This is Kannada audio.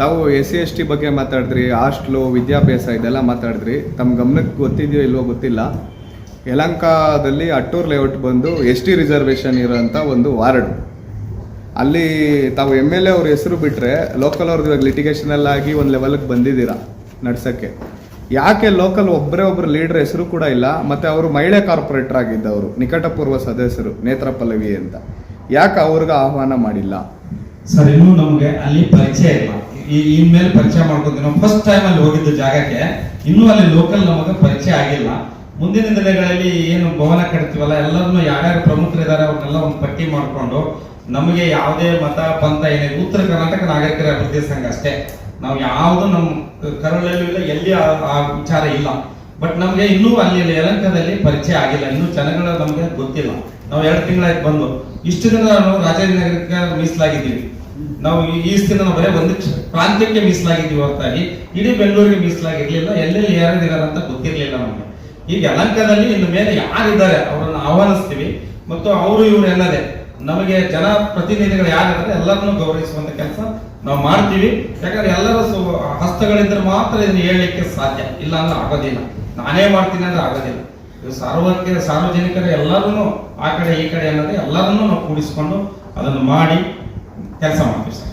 ತಾವು ಎಸ್ ಸಿ ಎಸ್ ಟಿ ಬಗ್ಗೆ ಮಾತಾಡಿದ್ರಿ, ಹಾಸ್ಟ್ಲು, ವಿದ್ಯಾಭ್ಯಾಸ ಇದೆಲ್ಲ ಮಾತಾಡಿದ್ರಿ. ತಮ್ಮ ಗಮನಕ್ಕೆ ಗೊತ್ತಿದೆಯೋ ಇಲ್ವೋ ಗೊತ್ತಿಲ್ಲ. ಯಲಂಕಾದಲ್ಲಿ ಅಟ್ಟೂರ್ ಲೇಔಟ್ ಬಂದು ಎಸ್ ಟಿ ರಿಸರ್ವೇಷನ್ ಇರೋಂಥ ಒಂದು ವಾರ್ಡ್. ಅಲ್ಲಿ ತಾವು ಎಂ ಎಲ್ ಎ ಅವ್ರ ಹೆಸರು ಬಿಟ್ಟರೆ ಲೋಕಲ್ ಅವ್ರದ್ದು ಇವಾಗ ಲಿಟಿಗೇಷನಲ್ಲಾಗಿ ಒಂದು ಲೆವೆಲ್ಗೆ ಬಂದಿದ್ದೀರಾ ನಡ್ಸೋಕ್ಕೆ. ಯಾಕೆ ಲೋಕಲ್ ಒಬ್ಬರೇ ಒಬ್ಬರು ಲೀಡ್ರ್ ಹೆಸರು ಕೂಡ ಇಲ್ಲ, ಮತ್ತು ಅವರು ಮಹಿಳೆ ಕಾರ್ಪೊರೇಟರ್ ಆಗಿದ್ದವರು, ನಿಕಟಪೂರ್ವ ಸದಸ್ಯರು, ನೇತ್ರ ಪಲ್ಲವಿ ಅಂತ. ಯಾಕೆ ಅವ್ರಿಗೆ ಆಹ್ವಾನ ಮಾಡಿಲ್ಲ? ಸರ್, ಇನ್ನೂ ನಮಗೆ ಅಲ್ಲಿ ಪರಿಚಯ ಇಲ್ಲ. ಈ ಇನ್ಮೇಲೆ ಪರಿಚಯ ಮಾಡ್ಕೊಂತೀವಿ ನಾವು ಫಸ್ಟ್ ಟೈಮ್ ಅಲ್ಲಿ ಹೋಗಿದ್ದ ಜಾಗಕ್ಕೆ ಇನ್ನೂ ಅಲ್ಲಿ ಲೋಕಲ್ ನಮಗೆ ಪರಿಚಯ ಆಗಿಲ್ಲ. ಮುಂದಿನ ದಿನಗಳಲ್ಲಿ ಏನು ಭವನ ಕಟ್ತೀವಲ್ಲ, ಎಲ್ಲರನ್ನು ಯಾರ್ಯಾರು ಪ್ರಮುಖರಿದ್ದಾರೆ ಅವ್ರನ್ನೆಲ್ಲ ಒಂದು ಪಟ್ಟಿ ಮಾಡಿಕೊಂಡು ನಮಗೆ ಯಾವುದೇ ಮತ, ಪಂಥ ಏನೇ, ಉತ್ತರ ಕರ್ನಾಟಕ ನಾಗರಿಕರ ಅಭಿವೃದ್ಧಿ ಸಂಘ ಅಷ್ಟೇ. ನಾವು ಯಾವುದು ನಮ್ಮ ಕರುಳಲ್ಲೂ ಇಲ್ಲ, ಎಲ್ಲಿ ಆ- ವಿಚಾರ ಇಲ್ಲ. ಬಟ್ ನಮಗೆ ಇನ್ನೂ ಅಲ್ಲಿ ಯಲಂಕದಲ್ಲಿ ಪರಿಚಯ ಆಗಿಲ್ಲ. ಇನ್ನೂ ಜನಗಳು ನಮಗೆ ಗೊತ್ತಿಲ್ಲ. ನಾವು ಎರಡು ತಿಂಗಳಾಯ್ತು ಬಂದು. ಇಷ್ಟು ದಿನ ನಾವು ರಾಜಾಜಿನಗರಕ್ಕೆ ಮೀಸಲಾಗಿದ್ದೀವಿ. ನಾವು ಈ- ದಿನ ನಾವು ಬರೀ ಒಂದು ಪ್ರಾಂತ್ಯಕ್ಕೆ ಮೀಸಲಾಗಿದ್ದೀವಿ ಹೊರತಾಗಿ, ಇಡೀ ಬೆಂಗಳೂರಿಗೆ ಮೀಸಲಾಗಿರ್ಲಿಲ್ಲ, ಎಲ್ಲೆಲ್ಲಿ ಯಾರಿದ್ದಾರೆ ಅಂತ ಗೊತ್ತಿರಲಿಲ್ಲ ನಮಗೆ. ಈಗ ಯಲಂಕದಲ್ಲಿ ಇನ್ನು ಮೇಲೆ ಯಾರಿದ್ದಾರೆ ಅವರನ್ನು ಆಹ್ವಾನಿಸ್ತೀವಿ, ಮತ್ತು ಅವರು ಇವರು ಎಲ್ಲದೆ. ನಮಗೆ ಜನ ಪ್ರತಿನಿಧಿಗಳು ಯಾರಿದ್ದಾರೆ ಎಲ್ಲರನ್ನು ಗೌರವಿಸುವಂತ ಕೆಲಸ ನಾವು ಮಾಡ್ತೀವಿ. ಯಾಕಂದ್ರೆ ಎಲ್ಲರ ಹಸ್ತಗಳಿಂದ ಹಸ್ತಗಳಿದ್ರೆ ಮಾತ್ರ ಇದನ್ನು ಹೇಳಲಿಕ್ಕೆ ಸಾಧ್ಯ. ಇಲ್ಲ ಅಂದ್ರೆ ಆಗೋದಿಲ್ಲ. ನಾನೇ ಮಾಡ್ತೀನಿ ಅಂದ್ರೆ ಆಗೋದಿಲ್ಲ. ಸಾರ್ವಜನಿಕ ಸಾರ್ವಜನಿಕರ ಎಲ್ಲರನ್ನು ಆ ಕಡೆ ಈ ಕಡೆ ಅನ್ನೋದೇ ಎಲ್ಲರನ್ನೂ ನಾವು ಕೂಡಿಸ್ಕೊಂಡು ಅದನ್ನು ಮಾಡಿ ಕೆಲಸ ಮಾಡ್ತೀವಿ ಸರ್